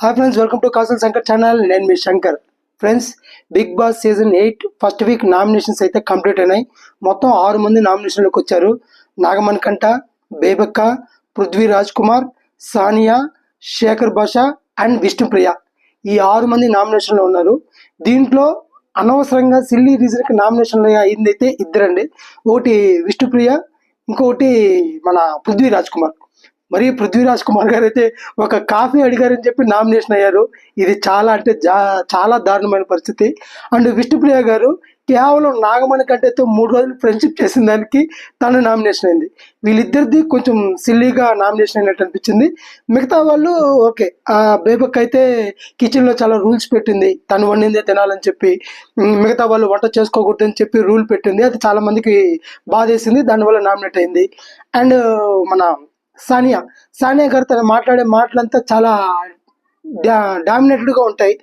Hi friends welcome to Kasal Shankar channel నేను మీ Shankar friends Bigg Boss season eight first week nominations అయితే complete అయినాయి. మొత్తం ఆరు మంది నామినేషన్లోకి వచ్చారు. నాగమణి కంట బేబక్క పృథ్వీ రాజ్ కుమార్ సానియా శేఖర్ బాషా అండ్ విష్ణుప్రియ ఈ ఆరు మంది నామినేషన్లో ఉన్నారు. దీంట్లో అనవసరంగా సిల్లీ రీజన్కి నామినేషన్లు అయిందైతే ఇద్దరండి. ఒకటి విష్ణుప్రియ ఇంకొకటి మన పృథ్వీ రాజ్ కుమార్ మరి పృథ్వీరాజ్ కుమార్ గారు అయితే ఒక కాఫీ అడిగారని చెప్పి నామినేషన్ అయ్యారు. ఇది చాలా అంటే చాలా దారుణమైన పరిస్థితి. అండ్ విష్ణుప్రియ గారు కేవలం నాగమణి కంటేతో మూడు రోజులు ఫ్రెండ్షిప్ చేసిన దానికి తను నామినేషన్ అయింది. వీళ్ళిద్దరిది కొంచెం సిల్లీగా నామినేషన్ అయినట్టు అనిపించింది. మిగతా వాళ్ళు ఓకే ఆ బేబక్ అయితే కిచెన్లో చాలా రూల్స్ పెట్టింది. తను వండిందే తినాలని చెప్పి మిగతా వాళ్ళు వంట చేసుకోకూడదని చెప్పి రూల్ పెట్టింది. అది చాలా మందికి బాధేసింది. దానివల్ల నామినేట్ అయింది. అండ్ మన సానియా. సానియా గారు తను మాట్లాడే మాటలంతా చాలా డా డామినేటెడ్గా ఉంటాయి.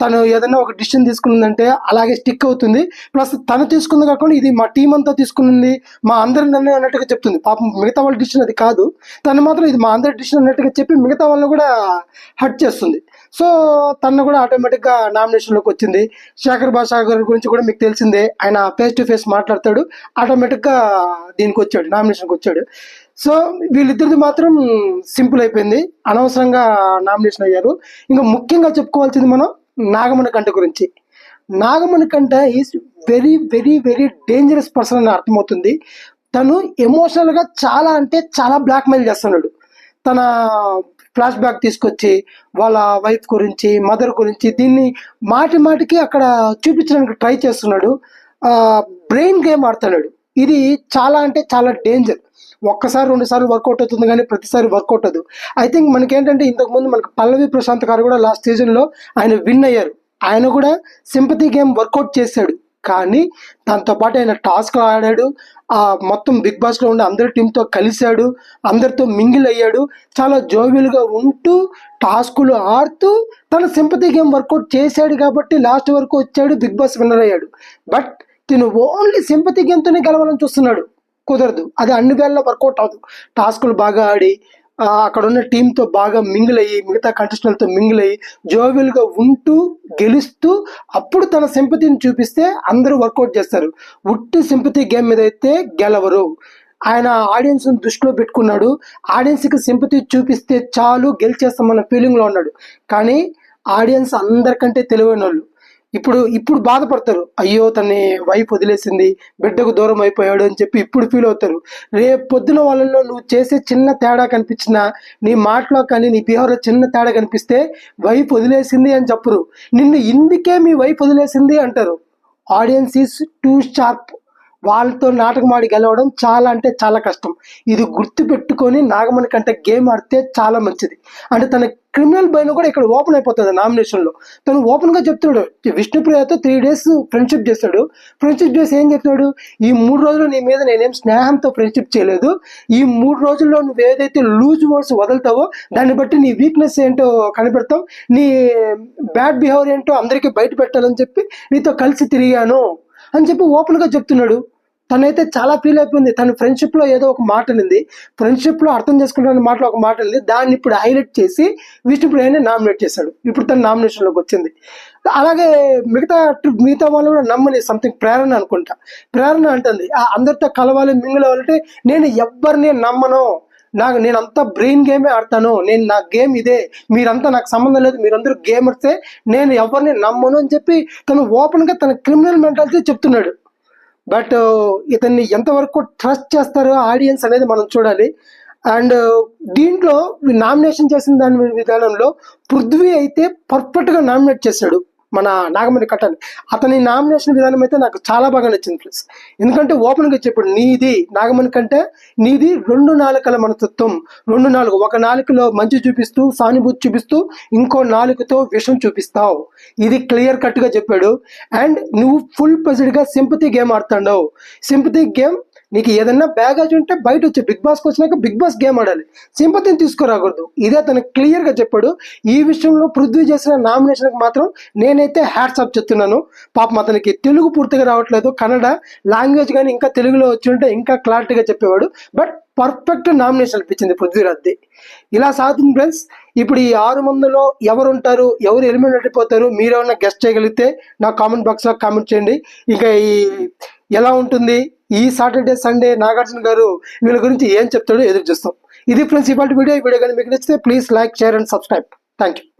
తను ఏదైనా ఒక డిసిషన్ తీసుకున్నదంటే అలాగే స్టిక్ అవుతుంది. ప్లస్ తను తీసుకుంది కాకుండా ఇది మా టీం అంతా తీసుకున్నది మా అందరి నిర్ణయం అన్నట్టుగా చెప్తుంది. పాపం మిగతా వాళ్ళ డిసిషన్ అది కాదు. తను మాత్రం ఇది మా అందరి డిసిషన్ అన్నట్టుగా చెప్పి మిగతా వాళ్ళని కూడా హట్ చేస్తుంది. సో తను కూడా ఆటోమేటిక్గా నామినేషన్లోకి వచ్చింది. శేఖర్ భాషా గారి గురించి కూడా మీకు తెలిసిందే ఆయన ఫేస్ టు ఫేస్ మాట్లాడతాడు. ఆటోమేటిక్గా దీనికి వచ్చాడు నామినేషన్కి వచ్చాడు సో వీళ్ళిద్దరిది మాత్రం సింపుల్ అయిపోయింది. అనవసరంగా నామినేషన్ అయ్యారు. ఇంకా ముఖ్యంగా చెప్పుకోవాల్సింది మనం నాగమణి కంట గురించి. Nagamani Kanta is very very very dangerous person అని అర్థమవుతుంది. తను ఎమోషనల్గా చాలా అంటే చాలా బ్లాక్మెయిల్ చేస్తున్నాడు. తన ఫ్లాష్ బ్యాక్ తీసుకొచ్చి వాళ్ళ వైఫ్ గురించి మదర్ గురించి దీన్ని మాటి మాటికి అక్కడ చూపించడానికి ట్రై చేస్తున్నాడు. బ్రెయిన్ గేమ్ ఆడుతున్నాడు. ఇది చాలా అంటే చాలా డేంజర్ ఒక్కసారి రెండుసార్లు వర్కౌట్ అవుతుంది కానీ ప్రతిసారి వర్కౌట్ అవ్వదు. ఐ థింక్ మనకేంటంటే ఇంతకుముందు మనకు పల్లవి ప్రశాంత్ గారు కూడా లాస్ట్ సీజన్లో ఆయన విన్ అయ్యారు. ఆయన కూడా సింపతి గేమ్ వర్కౌట్ చేశాడు. కానీ దాంతో పాటు ఆయన టాస్క్లు ఆడాడు. ఆ మొత్తం బిగ్ బాస్లో ఉండే అందరి టీంతో కలిశాడు. అందరితో మింగిల్ అయ్యాడు. చాలా జోవియల్గా ఉంటూ టాస్కులు ఆడుతూ తన సింపతి గేమ్ వర్కౌట్ చేశాడు కాబట్టి లాస్ట్ వరకు వచ్చాడు. బిగ్ బాస్ విన్నర్ అయ్యాడు. బట్ తిను. ఓన్లీ సింపతి గేమ్తోనే గెలవాలని చూస్తున్నాడు. కుదరదు. అది అన్ని వేళల్లో వర్కౌట్ అవ్వదు. టాస్కులు బాగా ఆడి అక్కడ ఉన్న టీంతో బాగా మింగిల్ అయ్యి మిగతా కంటెస్టెంట్లతో మింగిల్ అయ్యి జోవియల్గా ఉంటూ గెలుస్తూ అప్పుడు తన సింపతిని చూపిస్తే అందరూ వర్కౌట్ చేస్తారు. ఉట్టి సింపతి గేమ్ మీద అయితే గెలవరు ఆయన ఆడియన్స్ను దృష్టిలో పెట్టుకున్నాడు. ఆడియన్స్కి సింపతి చూపిస్తే చాలు గెలిచేస్తామన్న ఫీలింగ్లో ఉన్నాడు. కానీ ఆడియన్స్ అందరికంటే తెలివైన వాళ్ళు ఇప్పుడు ఇప్పుడు బాధపడతారు. అయ్యో తన్ని వైఫ్ వదిలేసింది బిడ్డకు దూరం అయిపోయాడు అని చెప్పి ఇప్పుడు ఫీల్ అవుతారు. రేపు పొద్దున వాళ్ళలో నువ్వు చేసే చిన్న తేడా కనిపించినా నీ మాటలో కానీ నీ బిహేవియర్లో చిన్న తేడా కనిపిస్తే వైఫ్ వదిలేసింది అని చెప్పరు. నిన్ను ఇందుకే మీ వైఫ్ వదిలేసింది అంటారు. ఆడియన్స్ ఈస్ టూ షార్ప్ వాళ్ళతో నాటకమాడి గెలవడం చాలా అంటే చాలా కష్టం. ఇది గుర్తు పెట్టుకొని నాగమణి కంటే గేమ్ ఆడితే చాలా మంచిది. అంటే తన క్రిమినల్ బయన కూడా ఇక్కడ ఓపెన్ అయిపోతుంది నామినేషన్లో. తను ఓపెన్గా చెప్తాడు విష్ణుప్రియతో త్రీ డేస్ ఫ్రెండ్షిప్ చేస్తాడు. ఫ్రెండ్షిప్ చేసి ఏం చెప్తాడు ఈ మూడు రోజులు నీ మీద నేనేం స్నేహంతో ఫ్రెండ్షిప్ చేయలేదు. ఈ మూడు రోజుల్లో నువ్వు ఏదైతే లూజ్ వర్డ్స్ వదులుతావో దాన్ని బట్టి నీ వీక్నెస్ ఏంటో కనిపెడతాం. నీ బ్యాడ్ బిహేవియర్ ఏంటో అందరికీ బయట పెట్టాలని చెప్పి నీతో కలిసి తిరిగాను. అని చెప్పి ఓపెన్గా చెప్తున్నాడు. తనైతే చాలా ఫీల్ అయిపోయింది. తన ఫ్రెండ్షిప్లో ఏదో ఒక మాట ఉంది ఫ్రెండ్షిప్లో అర్థం చేసుకుంటున్న మాటలో ఒక మాట ఉంది దాన్ని ఇప్పుడు హైలైట్ చేసి విష్ణుప్రియని నామినేట్ చేశాడు. ఇప్పుడు తన నామినేషన్లోకి వచ్చింది. అలాగే మిగతా మిగతా వాళ్ళు కూడా నమ్మని సంథింగ్ ప్రేరణ అనుకుంటా. ప్రేరణ అంటుంది. "ఆ, అందరితో కలవాలి మింగిలవాలంటే నేను ఎవ్వరిని నమ్మను. నాకు నేను అంతా బ్రెయిన్ గేమే ఆడతాను. నేను నా గేమ్ ఇదే. మీరంతా నాకు సంబంధం లేదు. మీరందరూ గేమర్సే నేను ఎవరిని నమ్మను అని చెప్పి తను ఓపెన్గా తన క్రిమినల్ మెంటాలిటీ చెప్తున్నాడు. బట్ uh, ఇతన్ని ఎంతవరకు ట్రస్ట్ చేస్తారో ఆడియన్స్ అనేది మనం చూడాలి. అండ్ uh, దీంట్లో నామినేషన్ చేసిన దాని విధానంలో పృథ్వీ అయితే పర్ఫెక్ట్గా నామినేట్ చేశాడు. మన నాగమణి కట్టాలి అతని నామినేషన్ విధానం అయితే నాకు చాలా బాగా నచ్చింది ప్లస్ ఎందుకంటే ఓపెన్గా చెప్పాడు నీది నాగమణి కంటే నీది రెండు నాలుకల మనతత్వం రెండు నాలుగు ఒక నాలుకలో మంచి చూపిస్తూ సానుభూతి చూపిస్తూ ఇంకో నాలుకతో విషం చూపిస్తావు. ఇది క్లియర్ కట్గా చెప్పాడు. అండ్ నువ్వు ఫుల్గా సింపతి గేమ్ ఆడుతాండవు. సింపతి గేమ్ నీకు ఏదైనా బ్యాగేజ్ ఉంటే బయట వచ్చి బిగ్ బాస్కి వచ్చినాక బిగ్ బాస్ గేమ్ ఆడాలి. సింపతిని తీసుకురాకూడదు. ఇదే తను క్లియర్గా చెప్పాడు. ఈ విషయంలో పృథ్వీ చేసిన నామినేషన్కి మాత్రం నేనైతే హ్యాట్స్ ఆఫ్ చెప్తున్నాను. పాపం అతనికి తెలుగు పూర్తిగా రావట్లేదు. కన్నడ లాంగ్వేజ్ కానీ ఇంకా తెలుగులో వచ్చి ఉంటే ఇంకా క్లారిటీగా చెప్పేవాడు. బట్ పర్ఫెక్ట్ నామినేషన్ అనిపించింది పృథ్వీరాజ్ది. ఇలా సాగుతుంది ఫ్రెండ్స్ ఇప్పుడు ఈ ఆరు మందిలో ఎవరు ఉంటారు ఎవరు ఎలిమినేట్ అయిపోతారు? మీరు ఏమైనా గెస్ట్ చేయగలిగితే నా కామెంట్ బాక్స్లో కామెంట్ చేయండి. ఇంకా ఈ ఎలా ఉంటుంది? ఈ సాటర్డే సండే నాగార్జున గారు వీళ్ళ గురించి ఏం చెప్తాడో ఎదురు చూస్తాం. ఇది ఫ్రెండ్స్ ఇవాళ వీడియో ఈ వీడియో కానీ మీకు నచ్చితే please like share and subscribe. Thank you